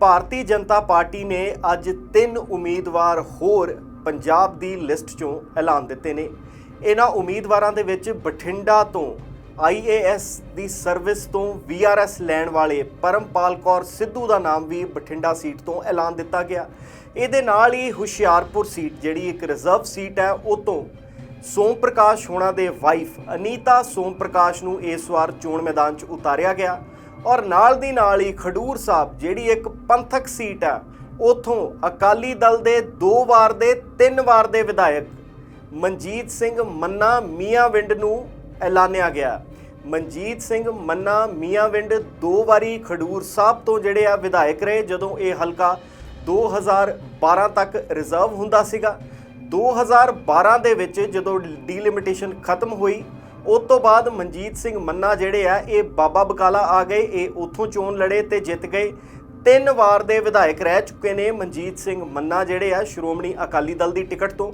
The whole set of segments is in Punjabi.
ਭਾਰਤੀ ਜਨਤਾ ਪਾਰਟੀ ਨੇ ਅੱਜ ਤਿੰਨ ਉਮੀਦਵਾਰ ਹੋਰ ਪੰਜਾਬ ਦੀ ਲਿਸਟ 'ਚੋਂ ਐਲਾਨ ਦਿੱਤੇ ਨੇ। ਇਹਨਾਂ ਉਮੀਦਵਾਰਾਂ ਦੇ ਵਿੱਚ ਬਠਿੰਡਾ ਤੋਂ ਆਈਏਐਸ ਦੀ ਸਰਵਿਸ ਤੋਂ ਵੀਆਰਐਸ ਲੈਣ ਵਾਲੇ ਪਰਮਪਾਲ ਕੌਰ ਸਿੱਧੂ ਦਾ ਨਾਮ ਵੀ ਬਠਿੰਡਾ ਸੀਟ ਤੋਂ ਐਲਾਨ ਦਿੱਤਾ ਗਿਆ। ਇਹਦੇ ਨਾਲ ਹੀ ਹੁਸ਼ਿਆਰਪੁਰ ਸੀਟ ਜਿਹੜੀ ਇੱਕ ਰਿਜ਼ਰਵ ਸੀਟ ਹੈ, ਉਹ ਤੋਂ ਸੋਮ ਪ੍ਰਕਾਸ਼ ਹੋਣਾ ਦੇ ਵਾਈਫ ਅਨੀਤਾ ਸੋਮ ਪ੍ਰਕਾਸ਼ ਨੂੰ ਇਸ ਵਾਰ ਚੋਣ ਮੈਦਾਨ 'ਚ ਉਤਾਰਿਆ ਗਿਆ। ਔਰ ਨਾਲ ਦੀ ਨਾਲ ਹੀ ਖਡੂਰ ਸਾਹਿਬ, ਜਿਹੜੀ ਇੱਕ ਪੰਥਕ ਸੀਟ ਹੈ, ਉਥੋਂ ਅਕਾਲੀ ਦਲ ਦੇ ਦੋ ਵਾਰ ਦੇ, ਤਿੰਨ ਵਾਰ ਦੇ ਵਿਧਾਇਕ ਮਨਜੀਤ ਸਿੰਘ ਮੰਨਾ ਮੀਆਂਵਿੰਡ ਨੂੰ ਐਲਾਨਿਆ ਗਿਆ। ਮਨਜੀਤ ਸਿੰਘ ਮੰਨਾ ਮੀਆਂਵਿੰਡ ਦੋ ਵਾਰੀ ਖਡੂਰ ਸਾਹਿਬ ਤੋਂ ਜਿਹੜੇ ਆ ਵਿਧਾਇਕ ਰਹੇ, ਜਦੋਂ ਇਹ ਹਲਕਾ 2012 ਤੱਕ ਰਿਜ਼ਰਵ ਹੁੰਦਾ ਸੀਗਾ। 2012 ਦੇ ਵਿੱਚ ਜਦੋਂ ਡੀਲਿਮਿਟੇਸ਼ਨ ਖਤਮ ਹੋਈ ਉਸ ਤੋਂ ਬਾਅਦ ਮਨਜੀਤ ਸਿੰਘ ਮੰਨਾ ਜਿਹੜੇ ਆ, ਇਹ ਬਾਬਾ ਬਕਾਲਾ ਆ ਗਏ, ਇਹ ਉੱਥੋਂ ਚੋਣ ਲੜੇ ਤੇ ਜਿੱਤ ਗਏ। ਤਿੰਨ ਵਾਰ ਦੇ ਵਿਧਾਇਕ ਰਹਿ ਚੁੱਕੇ ਨੇ ਮਨਜੀਤ ਸਿੰਘ ਮੰਨਾ ਜਿਹੜੇ ਆ, ਸ਼੍ਰੋਮਣੀ ਅਕਾਲੀ ਦਲ ਦੀ ਟਿਕਟ ਤੋਂ।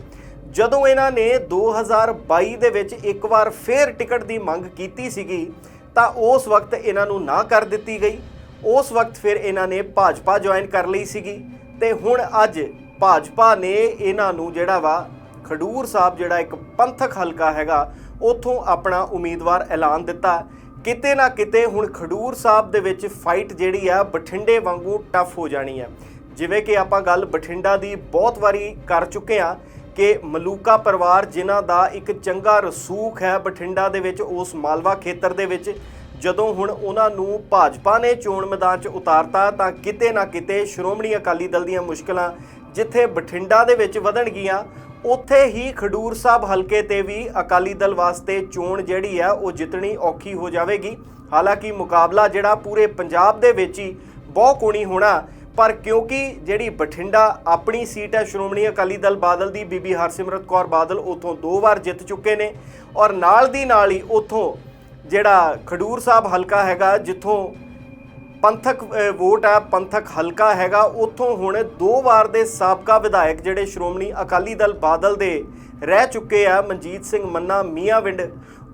ਜਦੋਂ ਇਹਨਾਂ ਨੇ 2022 ਦੇ ਵਿੱਚ ਇੱਕ ਵਾਰ ਫੇਰ ਟਿਕਟ ਦੀ ਮੰਗ ਕੀਤੀ ਸੀਗੀ, ਤਾਂ ਉਸ ਵਕਤ ਇਹਨਾਂ ਨੂੰ ਨਾ ਕਰ ਦਿੱਤੀ ਗਈ। ਉਸ ਵਕਤ ਫਿਰ ਇਹਨਾਂ ਨੇ ਭਾਜਪਾ ਜੁਆਇਨ ਕਰ ਲਈ ਸੀਗੀ ਤੇ ਹੁਣ ਅੱਜ ਭਾਜਪਾ ਨੇ ਇਹਨਾਂ ਨੂੰ ਜਿਹੜਾ ਵਾ, ਖਡੂਰ ਸਾਹਿਬ ਜਿਹੜਾ ਇੱਕ ਪੰਥਕ ਹਲਕਾ ਹੈਗਾ ਉਥੋਂ ਆਪਣਾ ਉਮੀਦਵਾਰ ਐਲਾਨ ਦਿੱਤਾ। ਕਿਤੇ ਨਾ ਕਿਤੇ ਹੁਣ ਖਡੂਰ ਸਾਹਿਬ ਦੇ ਵਿੱਚ ਫਾਈਟ ਜਿਹੜੀ ਆ, ਬਠਿੰਡੇ ਵਾਂਗੂ ਟਫ ਹੋ ਜਾਣੀ ਹੈ ਜਿਵੇਂ ਕਿ ਆਪਾਂ ਗੱਲ ਬਠਿੰਡਾ ਦੀ ਬਹੁਤ ਵਾਰੀ ਕਰ ਚੁੱਕੇ ਆ ਕਿ ਮਲੂਕਾ ਪਰਿਵਾਰ ਜਿਨ੍ਹਾਂ ਦਾ ਇੱਕ ਚੰਗਾ ਰਸੂਖ ਹੈ ਬਠਿੰਡਾ ਦੇ ਵਿੱਚ, ਉਸ ਮਾਲਵਾ ਖੇਤਰ ਦੇ ਵਿੱਚ, ਜਦੋਂ ਹੁਣ ਉਹਨਾਂ ਨੂੰ ਭਾਜਪਾ ਨੇ ਚੋਣ ਮੈਦਾਨ 'ਚ ਉਤਾਰਤਾ ਤਾਂ ਕਿਤੇ ਨਾ ਕਿਤੇ ਸ਼੍ਰੋਮਣੀ ਅਕਾਲੀ ਦਲ ਦੀਆਂ ਮੁਸ਼ਕਲਾਂ ਜਿੱਥੇ ਬਠਿੰਡਾ ਦੇ ਵਿੱਚ ਵਧਣਗੀਆਂ, ਉੱਥੇ ਹੀ ਖਡੂਰ ਸਾਹਿਬ ਹਲਕੇ ਤੇ ਵੀ ਅਕਾਲੀ ਦਲ ਵਾਸਤੇ ਚੋਣ ਜਿਹੜੀ ਆ ਉਹ ਜਿੱਤਣੀ ਔਖੀ ਹੋ ਜਾਵੇਗੀ। ਹਾਲਾਂਕਿ ਮੁਕਾਬਲਾ ਜਿਹੜਾ ਪੂਰੇ ਪੰਜਾਬ ਦੇ ਵਿੱਚ ਹੀ ਬਹੁ ਕੋਣੀ ਹੋਣਾ, ਪਰ ਕਿਉਂਕਿ ਜਿਹੜੀ ਬਠਿੰਡਾ ਆਪਣੀ ਸੀਟ ਹੈ, ਸ਼੍ਰੋਮਣੀ ਅਕਾਲੀ ਦਲ ਬਾਦਲ ਦੀ, ਬੀਬੀ ਹਰਸਿਮਰਤ ਕੌਰ ਬਾਦਲ ਉਥੋਂ ਦੋ ਵਾਰ ਜਿੱਤ ਚੁੱਕੇ ਨੇ ਔਰ ਨਾਲ ਦੀ ਨਾਲ ਹੀ ਉਥੋਂ ਜਿਹੜਾ ਖਡੂਰ ਸਾਹਿਬ ਹਲਕਾ ਹੈਗਾ, ਜਿੱਥੋਂ ਪੰਥਕ ਵੋਟ ਹੈ ਪੰਥਕ ਹਲਕਾ ਹੈਗਾ। ਉੱਥੋਂ ਹੁਣ ਦੋ ਵਾਰ ਦੇ ਸਾਬਕਾ ਵਿਧਾਇਕ ਜਿਹੜੇ ਸ਼੍ਰੋਮਣੀ ਅਕਾਲੀ ਦਲ ਬਾਦਲ ਦੇ ਰਹਿ ਚੁੱਕੇ ਆ, ਮਨਜੀਤ ਸਿੰਘ ਮੰਨਾ ਮੀਆਂਵਿੰਡ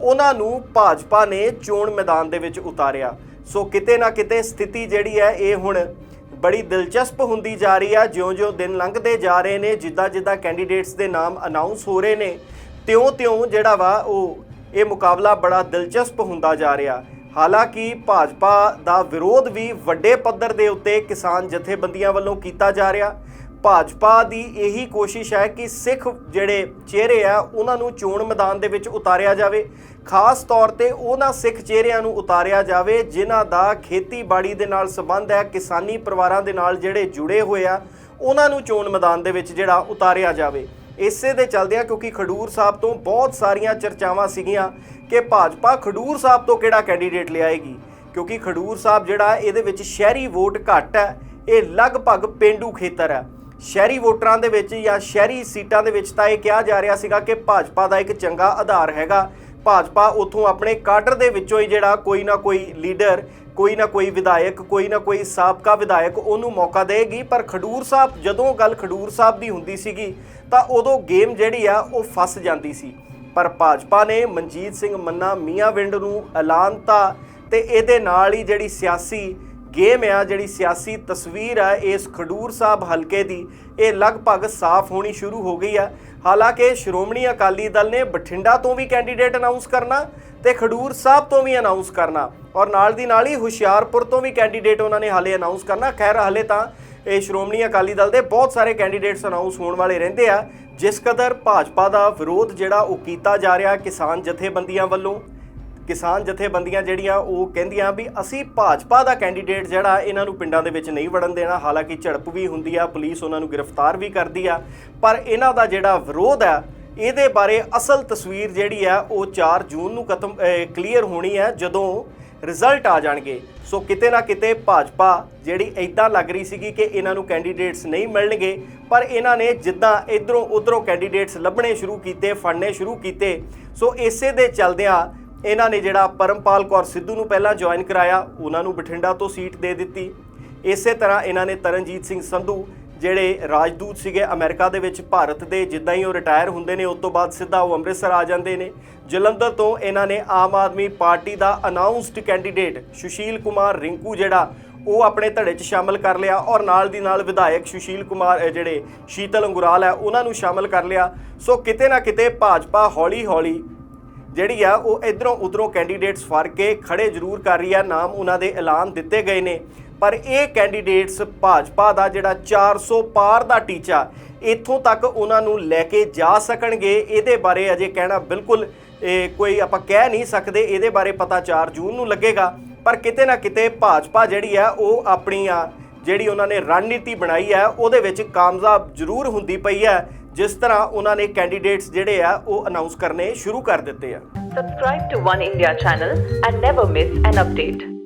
ਉਹਨਾਂ ਨੂੰ ਭਾਜਪਾ ਨੇ ਚੋਣ ਮੈਦਾਨ ਦੇ ਵਿੱਚ ਉਤਾਰਿਆ। ਸੋ ਕਿਤੇ ਨਾ ਕਿਤੇ ਸਥਿਤੀ ਜਿਹੜੀ ਹੈ, ਇਹ ਹੁਣ ਬੜੀ ਦਿਲਚਸਪ ਹੁੰਦੀ ਜਾ ਰਹੀ ਆ। ਜਿਉਂ-ਜਿਉਂ ਦਿਨ ਲੰਘਦੇ ਜਾ ਰਹੇ ਨੇ, ਜਿੱਦਾਂ-ਜਿੱਦਾਂ ਕੈਂਡੀਡੇਟਸ ਦੇ ਨਾਮ ਅਨਾਉਂਸ ਹੋ ਰਹੇ ਨੇ, ਤਿਉਂ-ਤਿਉਂ ਜਿਹੜਾ ਵਾ, ਉਹ ਇਹ ਮੁਕਾਬਲਾ ਬੜਾ ਦਿਲਚਸਪ ਹੁੰਦਾ ਜਾ ਰਿਹਾ। ਹਾਲਾਂਕਿ ਭਾਜਪਾ ਦਾ ਵਿਰੋਧ ਵੀ ਵੱਡੇ ਪੱਧਰ ਦੇ ਉੱਤੇ ਕਿਸਾਨ ਜਥੇਬੰਦੀਆਂ ਵੱਲੋਂ ਕੀਤਾ ਜਾ ਰਿਹਾ। ਭਾਜਪਾ ਦੀ ਇਹੀ ਕੋਸ਼ਿਸ਼ ਹੈ ਕਿ ਸਿੱਖ ਜਿਹੜੇ ਚਿਹਰੇ ਆ, ਉਹਨਾਂ ਨੂੰ ਚੋਣ ਮੈਦਾਨ ਦੇ ਵਿੱਚ ਉਤਾਰਿਆ ਜਾਵੇ। ਖਾਸ ਤੌਰ ਤੇ ਉਹਨਾਂ ਸਿੱਖ ਚਿਹਰਿਆਂ ਨੂੰ ਉਤਾਰਿਆ ਜਾਵੇ, ਜਿਨ੍ਹਾਂ ਦਾ ਖੇਤੀਬਾੜੀ ਦੇ ਨਾਲ ਸੰਬੰਧ ਹੈ, ਕਿਸਾਨੀ ਪਰਿਵਾਰਾਂ ਦੇ ਨਾਲ ਜਿਹੜੇ ਜੁੜੇ ਹੋਏ ਆ, ਉਹਨਾਂ ਨੂੰ ਚੋਣ ਮੈਦਾਨ ਦੇ ਵਿੱਚ ਜਿਹੜਾ ਉਤਾਰਿਆ ਜਾਵੇ। ਇਸੇ ਦੇ ਚਲਦਿਆਂ ਕਿਉਂਕਿ ਖਡੂਰ ਸਾਹਿਬ ਤੋਂ ਬਹੁਤ ਸਾਰੀਆਂ ਚਰਚਾਵਾਂ ਸੀਗੀਆਂ ਕਿ ਭਾਜਪਾ ਖਡੂਰ ਸਾਹਿਬ ਤੋਂ ਕਿਹੜਾ ਕੈਂਡੀਡੇਟ ਲਿਆਏਗੀ? ਕਿਉਂਕਿ ਖਡੂਰ ਸਾਹਿਬ ਜਿਹੜਾ ਇਹਦੇ ਵਿੱਚ ਸ਼ਹਿਰੀ ਵੋਟ ਘੱਟ ਹੈ, ਇਹ ਲਗਭਗ ਪਿੰਡੂ ਖੇਤਰ ਹੈ। ਸ਼ਹਿਰੀ ਵੋਟਰਾਂ ਦੇ ਵਿੱਚ ਜਾਂ ਸ਼ਹਿਰੀ ਸੀਟਾਂ ਦੇ ਵਿੱਚ ਤਾਂ ਇਹ ਕਿਹਾ ਜਾ ਰਿਹਾ ਸੀਗਾ ਕਿ ਭਾਜਪਾ ਦਾ ਇੱਕ ਚੰਗਾ ਆਧਾਰ ਹੈਗਾ। ਭਾਜਪਾ ਉਥੋਂ ਆਪਣੇ ਕਾਡਰ ਦੇ ਵਿੱਚੋਂ ਹੀ ਜਿਹੜਾ ਕੋਈ ਨਾ ਕੋਈ ਲੀਡਰ ਕੋਈ ਨਾ ਕੋਈ ਵਿਧਾਇਕ, ਕੋਈ ਨਾ ਕੋਈ ਸਾਬਕਾ ਵਿਧਾਇਕ ਉਹਨੂੰ ਮੌਕਾ ਦੇਗੀ, ਪਰ ਖਡੂਰ ਸਾਹਿਬ ਜਦੋਂ ਗੱਲ ਖਡੂਰ ਸਾਹਿਬ ਦੀ ਹੁੰਦੀ ਸੀਗੀ, ਤਾਂ ਉਦੋਂ ਗੇਮ ਜਿਹੜੀ ਆ ਉਹ ਫਸ ਜਾਂਦੀ ਸੀ। ਪਰ ਭਾਜਪਾ ਨੇ ਮਨਜੀਤ ਸਿੰਘ ਮੰਨਾ ਮੀਆਂਵਿੰਡ ਨੂੰ ਐਲਾਨਤਾ ਤੇ ਇਹਦੇ ਨਾਲ ਹੀ ਜਿਹੜੀ ਸਿਆਸੀ ਗੇਮ ਆ, ਜਿਹੜੀ ਸਿਆਸੀ ਤਸਵੀਰ ਆ, ਇਸ ਖਡੂਰ ਸਾਹਿਬ ਹਲਕੇ ਦੀ, ਇਹ ਲਗਭਗ ਸਾਫ਼ ਹੋਣੀ ਸ਼ੁਰੂ ਹੋ ਗਈ ਆ। ਹਾਲਾਂਕਿ ਸ਼੍ਰੋਮਣੀ ਅਕਾਲੀ ਦਲ ਨੇ ਬਠਿੰਡਾ ਤੋਂ ਵੀ ਕੈਂਡੀਡੇਟ ਅਨਾਉਂਸ ਕਰਨਾ ਤੇ ਖਡੂਰ ਸਾਹਿਬ ਤੋਂ ਵੀ ਅਨਾਉਂਸ ਕਰਨਾ। ਔਰ ਨਾਲ ਦੀ ਨਾਲ ਹੀ ਹੁਸ਼ਿਆਰਪੁਰ ਤੋਂ ਵੀ ਕੈਂਡੀਡੇਟ ਉਹਨਾਂ ਨੇ ਹਾਲੇ ਅਨਾਉਂਸ ਕਰਨਾ। ਖੈਰ, ਹਾਲੇ ਤਾਂ ਇਹ ਸ਼੍ਰੋਮਣੀ ਅਕਾਲੀ ਦਲ ਦੇ ਬਹੁਤ ਸਾਰੇ ਕੈਂਡੀਡੇਟਸ ਅਨਾਉਂਸ ਹੋਣ ਵਾਲੇ ਰਹਿੰਦੇ ਆ। ਜਿਸ ਕਦਰ ਭਾਜਪਾ ਦਾ ਵਿਰੋਧ ਜਿਹੜਾ ਉਹ ਕੀਤਾ ਜਾ ਰਿਹਾ ਕਿਸਾਨ ਜਥੇਬੰਦੀਆਂ ਵੱਲੋਂ। ਕਿਸਾਨ ਜਥੇਬੰਦੀਆਂ ਜਿਹੜੀਆਂ ਉਹ ਕਹਿੰਦੀਆਂ ਵੀ ਅਸੀਂ ਭਾਜਪਾ ਦਾ ਕੈਂਡੀਡੇਟ ਜਿਹੜਾ ਇਹਨਾਂ ਨੂੰ ਪਿੰਡਾਂ ਦੇ ਵਿੱਚ ਨਹੀਂ ਵੜਨ ਦੇਣਾ। ਹਾਲਾਂਕਿ ਝੜਪ ਵੀ ਹੁੰਦੀ ਆ, ਪੁਲਿਸ ਉਹਨਾਂ ਨੂੰ ਗ੍ਰਿਫਤਾਰ ਵੀ ਕਰਦੀ ਆ। ਪਰ ਇਹਨਾਂ ਦਾ ਜਿਹੜਾ ਵਿਰੋਧ ਆ, ਇਹਦੇ ਬਾਰੇ ਅਸਲ ਤਸਵੀਰ ਜਿਹੜੀ ਆ, ਉਹ 4 ਜੂਨ ਨੂੰ ਖਤਮ ਕਲੀਅਰ ਹੋਣੀ ਹੈ ਜਦੋਂ ਰਿਜ਼ਲਟ ਆ ਜਾਣਗੇ। ਸੋ ਕਿਤੇ ਨਾ ਕਿਤੇ ਭਾਜਪਾ ਜਿਹੜੀ ਐਦਾਂ ਲੱਗ ਰਹੀ ਸੀਗੀ ਕਿ ਇਹਨਾਂ ਨੂੰ ਕੈਂਡੀਡੇਟਸ ਨਹੀਂ ਮਿਲਣਗੇ, ਪਰ ਇਹਨਾਂ ਨੇ ਜਿੱਦਾਂ ਇਧਰੋਂ ਉਧਰੋਂ ਕੈਂਡੀਡੇਟਸ ਲੱਭਣੇ ਸ਼ੁਰੂ ਕੀਤੇ, ਫੜਨੇ ਸ਼ੁਰੂ ਕੀਤੇ, ਸੋ ਇਸੇ ਦੇ ਚਲਦਿਆਂ ਇਹਨਾਂ ਨੇ ਜਿਹੜਾ ਪਰਮਪਾਲ ਕੌਰ ਸਿੱਧੂ ਨੂੰ ਪਹਿਲਾਂ ਜੁਆਇਨ ਕਰਾਇਆ, ਉਹਨਾਂ ਨੂੰ ਬਠਿੰਡਾ ਤੋਂ ਸੀਟ ਦੇ ਦਿੱਤੀ। ਇਸੇ ਤਰ੍ਹਾਂ ਇਹਨਾਂ ਨੇ ਤਰਨਜੀਤ ਸਿੰਘ ਸੰਧੂ ਜਿਹੜੇ ਰਾਜਦੂਤ ਸੀਗੇ ਅਮਰੀਕਾ ਦੇ ਵਿੱਚ, ਭਾਰਤ ਦੇ ਜਿੱਦਾਂ ਹੀ ਉਹ ਰਿਟਾਇਰ ਹੁੰਦੇ ਨੇ, ਉਸ ਤੋਂ ਬਾਅਦ ਸਿੱਧਾ ਉਹ ਅੰਮ੍ਰਿਤਸਰ ਆ ਜਾਂਦੇ ਨੇ। ਜਲੰਧਰ ਤੋਂ ਇਹਨਾਂ ਨੇ ਆਮ ਆਦਮੀ ਪਾਰਟੀ ਦਾ ਅਨਾਉਂਸਡ ਕੈਂਡੀਡੇਟ ਸੁਸ਼ੀਲ ਕੁਮਾਰ ਰਿੰਕੂ ਜਿਹੜਾ, ਉਹ ਆਪਣੇ ਧੜੇ 'ਚ ਸ਼ਾਮਲ ਕਰ ਲਿਆ ਔਰ ਨਾਲ ਦੀ ਨਾਲ ਵਿਧਾਇਕ ਸੁਸ਼ੀਲ ਕੁਮਾਰ ਜਿਹੜੇ ਸ਼ੀਤਲ ਅੰਗੁਰਾਲ ਹੈ, ਉਹਨਾਂ ਨੂੰ ਸ਼ਾਮਲ ਕਰ ਲਿਆ। ਸੋ ਕਿਤੇ ਨਾ ਕਿਤੇ ਭਾਜਪਾ ਹੌਲੀ-ਹੌਲੀ ਜਿਹੜੀ ਆ, ਉਹ ਇਧਰੋਂ ਉਧਰੋਂ ਕੈਂਡੀਡੇਟਸ ਫੜ ਕੇ ਖੜੇ ਜ਼ਰੂਰ ਕਰ ਰਹੀ ਆ। ਨਾਮ ਉਹਨਾਂ ਦੇ ਐਲਾਨ ਦਿੱਤੇ ਗਏ ਨੇ। ਪਰ ਇਹ ਕੈਂਡੀਡੇਟਸ ਭਾਜਪਾ ਦਾ ਜਿਹੜਾ 400 ਪਾਰ ਦਾ ਟੀਚਾ, ਇੱਥੋਂ ਤੱਕ ਉਹਨਾਂ ਨੂੰ ਲੈ ਕੇ ਜਾ ਸਕਣਗੇ। ਇਹਦੇ ਬਾਰੇ ਅਜੇ ਕਹਿਣਾ ਬਿਲਕੁਲ ਕੋਈ ਆਪਾਂ ਕਹਿ ਨਹੀਂ ਸਕਦੇ। ਇਹਦੇ ਬਾਰੇ ਪਤਾ 4 ਜੂਨ ਨੂੰ ਲੱਗੇਗਾ। ਪਰ ਕਿਤੇ ਨਾ ਕਿਤੇ ਭਾਜਪਾ ਜਿਹੜੀ ਆ, ਉਹ ਆਪਣੀ ਆ, ਜਿਹੜੀ ਉਹਨਾਂ ਨੇ ਰਣਨੀਤੀ ਬਣਾਈ ਹੈ ਉਹਦੇ ਵਿੱਚ ਕਾਮਯਾਬ ਜ਼ਰੂਰ ਹੁੰਦੀ ਪਈ ਹੈ ਜਿਸ ਤਰ੍ਹਾਂ ਉਹਨਾਂ ਨੇ ਕੈਂਡੀਡੇਟਸ ਜਿਹੜੇ ਆ, ਉਹ ਅਨਾਉਂਸ ਕਰਨੇ ਸ਼ੁਰੂ ਕਰ ਦਿੱਤੇ ਆ। Subscribe to one India channel and never miss an update.